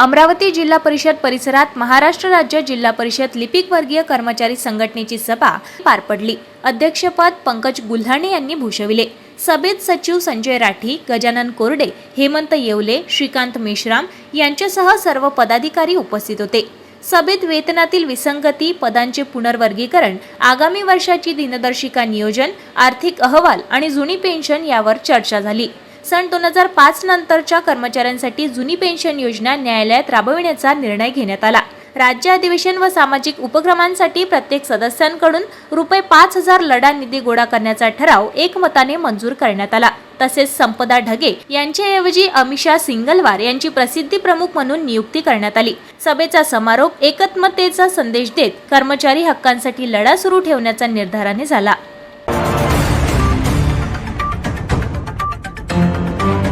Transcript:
अमरावती जिल्हा परिषद परिसरात महाराष्ट्र राज्य जिल्हा परिषद लिपिक वर्गीय कर्मचारी संघटनेची सभा पार पडली. अध्यक्षपद पंकज गुल्हाणे यांनी भूषविले. सभेत सचिव संजय राठी गजानन कोरडे हेमंत येवले श्रीकांत मेश्राम यांच्यासह सर्व पदाधिकारी उपस्थित होते. सभेत वेतनातील विसंगती पदांचे पुनर्वर्गीकरण आगामी वर्षाची दिनदर्शिका नियोजन आर्थिक अहवाल आणि जुनी पेन्शन यावर चर्चा झाली. सन दोन हजार पाच नंतरच्या कर्मचाऱ्यांसाठी जुनी पेन्शन योजना न्यायालयात राबविण्याचा निर्णय घेण्यात आला. राज्य अधिवेशन व सामाजिक उपक्रमांसाठी प्रत्येक सदस्यांकडून रुपये पाच हजार लढा निधी गोळा करण्याचा ठराव एकमताने मंजूर करण्यात आला. तसेच संपदा ढगे यांच्याऐवजी अमिषा सिंगलवार यांची प्रसिद्धी प्रमुख म्हणून नियुक्ती करण्यात आली. सभेचा समारोप एकत्मतेचा संदेश देत कर्मचारी हक्कांसाठी लढा सुरू ठेवण्याचा निर्धाराने झाला.